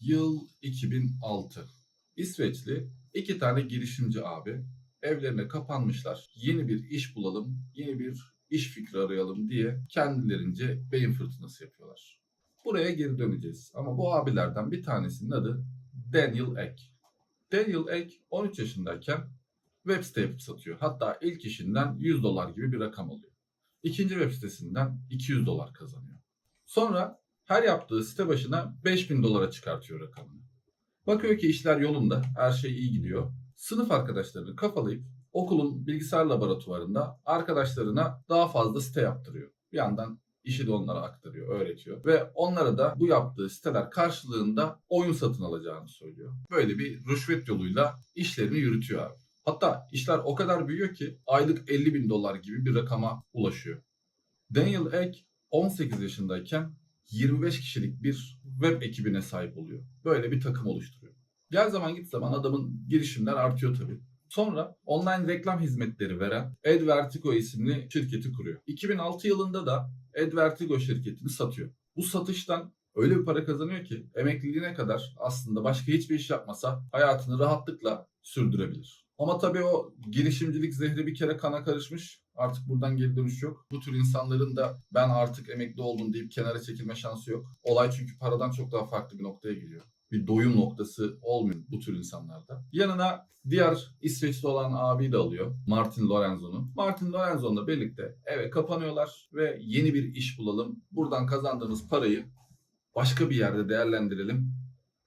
Yıl 2006. İsveçli iki tane girişimci abi evlerine kapanmışlar. Yeni bir iş bulalım, yeni bir iş fikri arayalım diye kendilerince beyin fırtınası yapıyorlar. Buraya geri döneceğiz. Ama bu abilerden bir tanesinin adı Daniel Ek. Daniel Ek 13 yaşındayken web site yapıp satıyor. Hatta ilk işinden 100 dolar gibi bir rakam alıyor. İkinci web sitesinden 200 dolar kazanıyor. Sonra her yaptığı site başına 5000 dolara çıkartıyor rakamını. Bakıyor ki işler yolunda, her şey iyi gidiyor. Sınıf arkadaşlarını kafalayıp okulun bilgisayar laboratuvarında arkadaşlarına daha fazla site yaptırıyor. Bir yandan işi de onlara aktarıyor, öğretiyor. Ve onlara da bu yaptığı siteler karşılığında oyun satın alacağını söylüyor. Böyle bir rüşvet yoluyla işlerini yürütüyor abi. Hatta işler o kadar büyüyor ki aylık 50 bin dolar gibi bir rakama ulaşıyor. Daniel Ek 18 yaşındayken 25 kişilik bir web ekibine sahip oluyor. Böyle bir takım oluşturuyor. Gel zaman git zaman adamın girişimler artıyor tabii. Sonra online reklam hizmetleri veren Advertigo isimli şirketi kuruyor. 2006 yılında da Advertigo şirketini satıyor. Bu satıştan öyle bir para kazanıyor ki emekliliğine kadar aslında başka hiçbir iş yapmasa hayatını rahatlıkla sürdürebilir. Ama tabii o girişimcilik zehri bir kere kana karışmış. Artık buradan geri dönüş yok. Bu tür insanların da ben artık emekli oldum deyip kenara çekilme şansı yok. Olay çünkü paradan çok daha farklı bir noktaya geliyor. Bir doyum noktası olmuyor bu tür insanlarda. Yanına diğer İsveçli olan abi de alıyor. Martin Lorenzo'nu. Martin Lorenzo'nla birlikte eve kapanıyorlar ve yeni bir iş bulalım. Buradan kazandığımız parayı başka bir yerde değerlendirelim.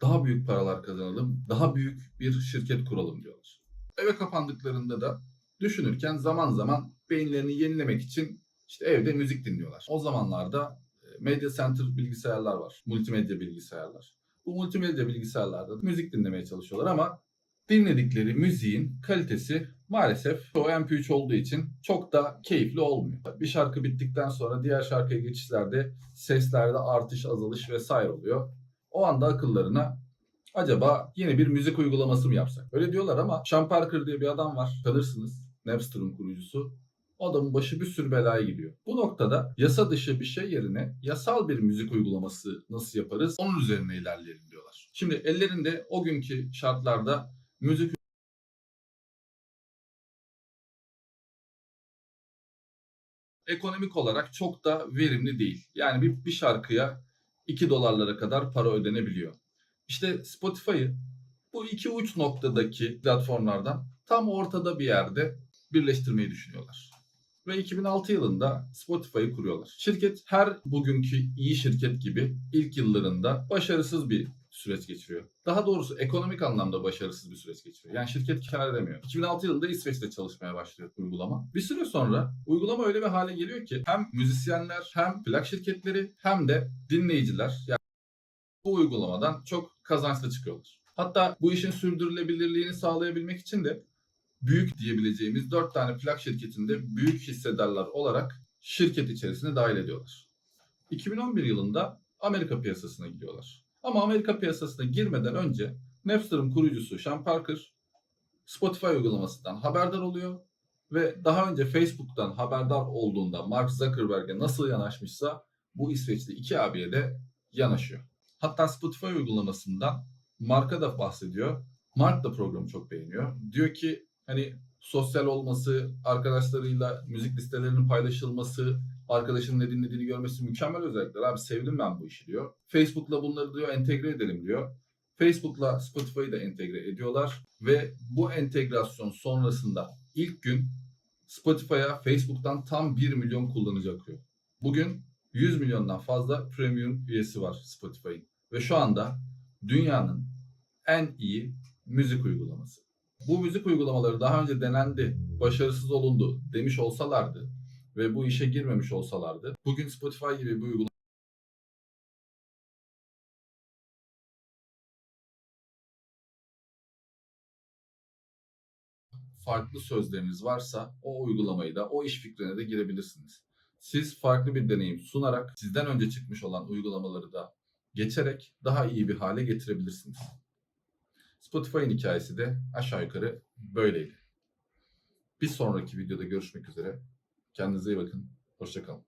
Daha büyük paralar kazanalım. Daha büyük bir şirket kuralım diyorlar. Eve kapandıklarında da düşünürken zaman zaman beyinlerini yenilemek için işte evde müzik dinliyorlar. O zamanlarda e, Media Center bilgisayarlar var. Multimedya bilgisayarlar. Bu multimedya bilgisayarlarda müzik dinlemeye çalışıyorlar ama dinledikleri müziğin kalitesi maalesef o MP3 olduğu için çok da keyifli olmuyor. Bir şarkı bittikten sonra diğer şarkıya geçişlerde seslerde artış, azalış vesaire oluyor. O anda akıllarına acaba yeni bir müzik uygulaması mı yapsak? Öyle diyorlar ama Sean Parker diye bir adam var. Tanırsınız. Napster'ın kurucusu. Adamın başı bir sürü belaya gidiyor. Bu noktada yasa dışı bir şey yerine yasal bir müzik uygulaması nasıl yaparız? Onun üzerine ilerleyelim diyorlar. Şimdi ellerinde o günkü şartlarda müzik ekonomik olarak çok da verimli değil. Yani bir, bir şarkıya 2 dolarlara kadar para ödenebiliyor. İşte Spotify'ı bu iki uç noktadaki platformlardan tam ortada bir yerde birleştirmeyi düşünüyorlar. Ve 2006 yılında Spotify'ı kuruyorlar. Şirket her bugünkü iyi şirket gibi ilk yıllarında başarısız bir süreç geçiriyor. Daha doğrusu ekonomik anlamda başarısız bir süreç geçiriyor. Yani şirket kar edemiyor. 2006 yılında İsveç'te çalışmaya başlıyor uygulama. Bir süre sonra uygulama öyle bir hale geliyor ki hem müzisyenler hem plak şirketleri hem de dinleyiciler yani bu uygulamadan çok kazançlı çıkıyorlar. Hatta bu işin sürdürülebilirliğini sağlayabilmek için de büyük diyebileceğimiz 4 tane plak şirketinde büyük hissedarlar olarak şirket içerisine dahil ediyorlar. 2011 yılında Amerika piyasasına gidiyorlar. Ama Amerika piyasasına girmeden önce Napster'ın kurucusu Sean Parker Spotify uygulamasından haberdar oluyor ve daha önce Facebook'tan haberdar olduğunda Mark Zuckerberg'e nasıl yanaşmışsa bu İsveçli iki abiye de yanaşıyor. Hatta Spotify uygulamasından Mark'a da bahsediyor. Mark da programı çok beğeniyor. Diyor ki hani sosyal olması, arkadaşlarıyla müzik listelerinin paylaşılması, arkadaşının ne dinlediğini görmesi mükemmel özellikler. Abi sevdim ben bu işi diyor. Facebook'la bunları diyor entegre edelim diyor. Facebook'la Spotify'ı da entegre ediyorlar ve bu entegrasyon sonrasında ilk gün Spotify'a Facebook'tan tam 1 milyon kullanıcı akıyor. Bugün 100 milyondan fazla premium üyesi var Spotify'ın ve şu anda dünyanın en iyi müzik uygulaması. Bu müzik uygulamaları daha önce denendi, başarısız olundu demiş olsalardı ve bu işe girmemiş olsalardı bugün Spotify gibi bir uygulama farklı sözleriniz varsa o uygulamayı da o iş fikrine de girebilirsiniz. Siz farklı bir deneyim sunarak sizden önce çıkmış olan uygulamaları da geçerek daha iyi bir hale getirebilirsiniz. Spotify'ın hikayesi de aşağı yukarı böyleydi. Bir sonraki videoda görüşmek üzere. Kendinize iyi bakın. Hoşçakalın.